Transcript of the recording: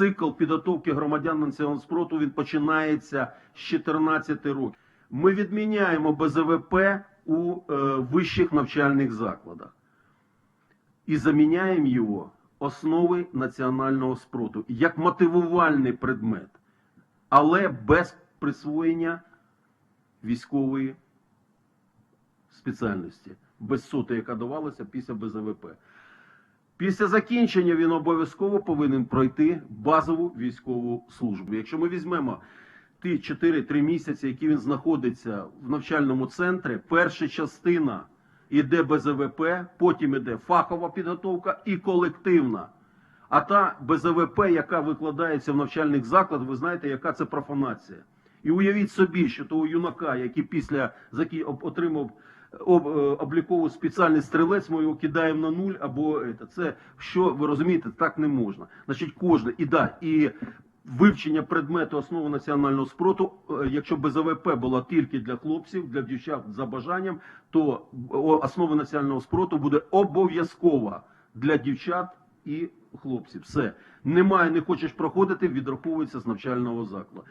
цикл підготовки громадян національного спроту він починається з 14 років. Ми відміняємо БЗВП у е, вищих навчальних закладах і заміняємо його основи національного спроту як мотивувальний предмет, але без присвоєння військової спеціальності, без соти, яка давалася після БЗВП. Після закінчення він обов'язково повинен пройти базову військову службу. Якщо ми візьмемо ті 4-3 місяці, які він знаходиться в навчальному центрі, перша частина іде БЗВП, потім іде фахова підготовка і колективна. А та БЗВП, яка викладається в навчальних закладах, ви знаєте, яка це профанація. І уявіть собі, що того юнака, який після отримав об, е, облікову спеціальний стрілець, ми його кидаємо на нуль або це. Що ви розумієте, так не можна. Значить, кожне і да, і вивчення предмету основи національного спроту, е, якщо БЗВП була тільки для хлопців, для дівчат за бажанням, то основа національного спроту буде обов'язкова для дівчат і хлопців. Все немає, не хочеш проходити, відраховується з навчального закладу.